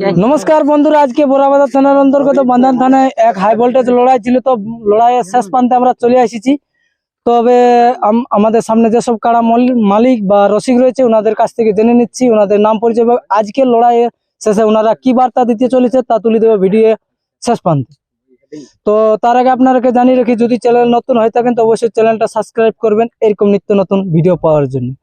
নমস্কার বন্ধুরা, আজকে বোরাবাজার থানার অন্তর্গত বান্ধান থানায় এক হাই ভোল্টেজ লড়াই ছিল। তো লড়াইয়ের শেষ প্রান্তে আমরা চলে এসেছি। তবে আম- আমাদের সামনে যেসব কারা মল- মালিক বা রসিক রয়েছে ওনাদের কাছ থেকে জেনে নিচ্ছি ওনাদের নাম পরিচয় আজকের লড়াইয়ের শেষে ওনারা কি বার্তা দিতে চলেছে তা তুলে দেবে ভিডিও শেষ প্রান্তে। তো তার আগে আপনাদেরকে জানিয়ে রাখি, যদি চ্যানেল নতুন হয়ে থাকেন, তো অবশ্যই চ্যানেলটা সাবস্ক্রাইব করবেন। এরকম নিত্য নতুন ভিডিও পাওয়ার জন্য।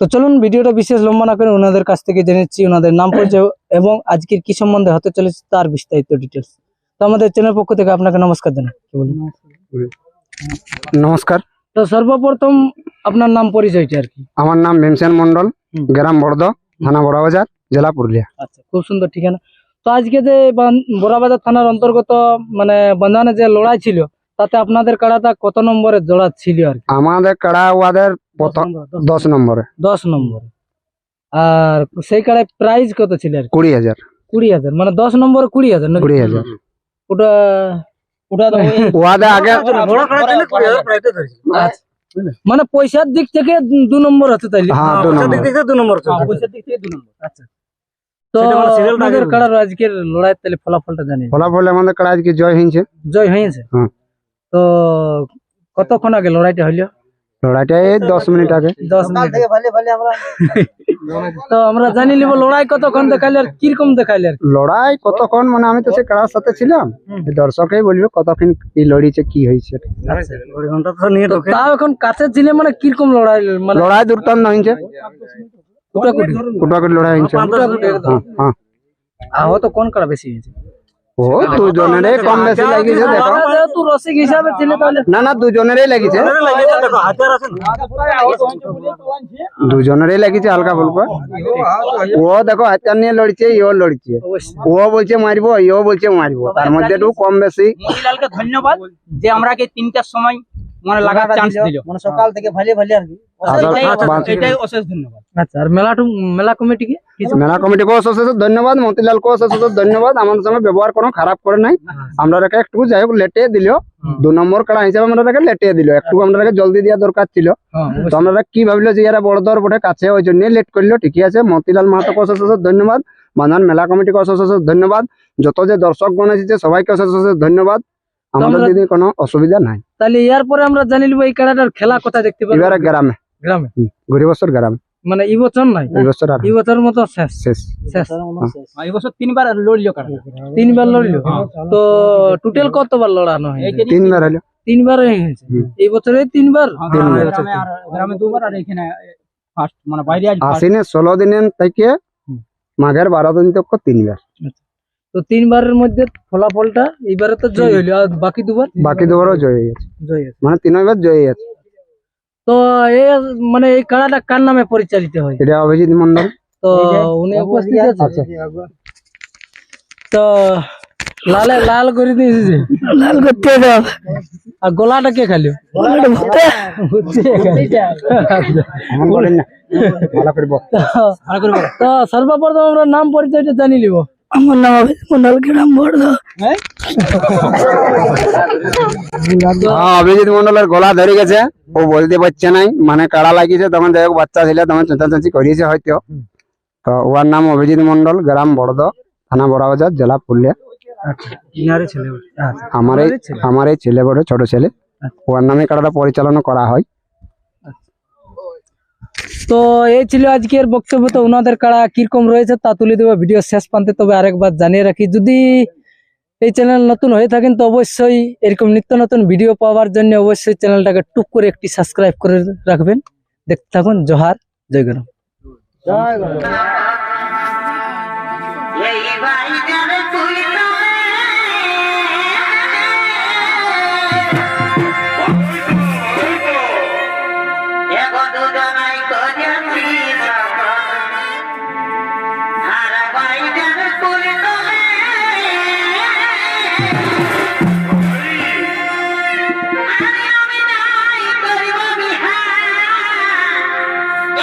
তো চলুন ভিডিওটা বিশেষ লম্বা না করে ওনাদের কাছ থেকে জেনেছি ওনাদের নাম পরিচয় এবং আজকের কি সম্বন্ধে হতে চলেছে তার বিস্তারিত ডিটেলস তো আমাদের চ্যানেল পক্ষ থেকে আপনাকে নমস্কার জানাই। নমস্কার। তো সর্বপ্রথম আপনার নাম পরিচয়টা আর কি? আমার নাম ভীমসেন মন্ডল গ্রাম বড়দ থানা বড়বাজার জেলা পুরুলিয়া। আচ্ছা খুব সুন্দর ঠিকানা। তো আজকে যে বোরাবাজার থানার অন্তর্গত মানে বন্ধানে যে লড়াই ছিল তাতে আপনাদের কাড়াটা কত নম্বরে জোড়া ছিল আর কি? আমাদের কাড়া ওয়াদের প্রথম দশ নম্বরে দশ নম্বরে। আর সেই কাড়ায় প্রাইস কত ছিল আর কি? কুড়ি হাজার। কুড়ি হাজার মানে দশ নম্বরে কুড়ি হাজার নাকি? কুড়ি হাজার। ওটা ওটা তো ওই- ওয়াদে আগে আচ্ছা। মানে পয়সার দিক থেকে দু নম্বর আছে তাইলে? হ্যাঁ দু নম্বর। হ্যাঁ, পয়সার দিক থেকে দু নম্বর আচ্ছা। তো আপনাদের কাড়ার আজকের লড়াইয়ের তাহলে ফলাফলটা জানি ফলাফল আমাদের কাড়া আজকে জয় হয়েছে। জয় হয়েছে? হুম। তো কতক্ষণ আগে লড়াইটা হইল? লড়াইটা এই দশ মিনিট আগে। দশ মিনিট তো আমরা জানি নিব লড়াই কতক্ষণ দেখাইলে আর কীরকম দেখাইলে আর লড়াই কতক্ষণ? মানে আমি তো সে কাড়ার সাথে ছিলাম। দর্শকেই বলবে কতক্ষণ কি লড়িছে কি হয়েছে। তো তাও এখন কাছে ছিলে মানে কীরকম লড়াই মানে লড়াই দুর্দান্ত হয়েছে। কুটাকুটি কুটাকুটি লড়াই হয়েছে। হ্যাঁ হ্যাঁ। আহত কোন কারা বেশি হয়েছে? ও দুজনেরই কম বেশি লাগিছে দেখো। না না দুজনেরই লাগিছে। দুজনেরই লাগিছে হালকা ফুলকা। ও দেখো হাতিয়ার নিয়ে লড়ছে ইও লড়ছে। ও বলছে মারবো ইও বলছে মারবো। তার মধ্যে একটু কম বেশি। ধন্যবাদ যে আমরা তিনটার সময় মানে লাগার চান্স দিল। মানে সকাল থেকে ভালো ভালো আর কি। আসল- এটাই- বাস- এটাই অশেষ ধন্যবাদ। আচ্ছা আর মেলাটু মেলা কমিটিকে কিছু মেলা কমিটিকে অশেষ অশেষ ধন্যবাদ। মতিলাল কে অশেষ অশেষ ধন্যবাদ। আমাদের সঙ্গে ব্যবহার কোনো খারাপ করে নাই। আমরা রেখে একটু যাই হোক লেটে দিল। দু নম্বর কাড়া হিসাবে আমরা রেখে লেটে দিল। একটু আমরা রেখে জলদি দেওয়া দরকার ছিল। হ্যাঁ তো আমরা কি ভাবলো যে এরা বড় দর বটে কাছে ওই জন্য লেট করল। ঠিকই আছে মতিলাল মাহাতো অশেষ অশেষ ধন্যবাদ। বাঁধান মেলা কমিটিকে অশেষ অশেষ ধন্যবাদ। যত যে দর্শক গণ এসেছে সবাইকে অশেষ অশেষ ধন্যবাদ। আমাদের আমরা- দিদি কোনো অসুবিধা নাই। তাহলে ইয়ার পরে আমরা জানি নিব এই খেলাটার খেলা কোথায় দেখতে পাবো। এবারে গ্রামে। গ্রামে? গরিবস্বর গ্রামে। মানে এই বছর নাই এই বছর আর এই বছর মতো শেষ। শেষ। শেষ। এই বছর তিনবার লড়লো কারা তিনবার লড়ল? তো টোটাল কতবার লড়ানো হয় তিনবার হলো। তিনবার হয়েছে। এই বছরে তিনবার? তিনবার। গ্রামে আর গ্রামে দুবার আর এখানে ফার্স্ট মানে বাইরে। আশ্বিনে ষোলো দিনের থেকে। মাঘের বারো দিন তক তিনবার। তো তিনবারের মধ্যে ফলাফলটা এইবারে তো জয় হইল আর বাকি দুবার বাকি দুবারও জয় হয়ে গেছে। জয় আছে মানে তিনবার জয় হয়ে গেছে। তো এই মানে এই খেলাটা কার নামে পরিচালিত হয়? এটা অভিজিৎ মন্ডল তো উনি উপস্থিত আছে? তো লালে লাল করে দিয়েছে। লাল করতে দাও আর গোলাটা কে খালি তো সর্বপ্রথম আমরা নাম পরিচয়টা জানি নিব। আমার নাম অভিজিৎ মন্ডল গ্রাম বড়দা হ্যাঁ? অভিজিৎ মন্ডলের গলা ধরে গেছে। ও বলতে পারছে নাই মানে কাড়া লাগিয়েছে তখন যাই হোক বাচ্চা ছিল তখন চেঁচাচেঁচি করিয়েছে হয়তো। তো ওর নাম অভিজিৎ মন্ডল গ্রাম বড়দ থানা বড়াবাজার জেলা পুরুলিয়া। ছেলে আমার এই আমার এই ছেলে বড় ছোট ছেলে। ওর নামে কাড়াটা পরিচালনা করা হয়। তো এই ছিল আজকের বক্তব্য। তো ওনাদের কাড়া কীরকম রয়েছে তা তুলে দেবো ভিডিও শেষ প্রান্তে। তবে আরেকবার জানিয়ে রাখি যদি এই চ্যানেল নতুন হয়ে থাকেন তো অবশ্যই এরকম নিত্য নতুন ভিডিও পাওয়ার জন্য অবশ্যই চ্যানেলটাকে টুক করে একটি সাবস্ক্রাইব করে রাখবেন। দেখতে থাকুন জোহার জয় গরম। এই বাড়িতে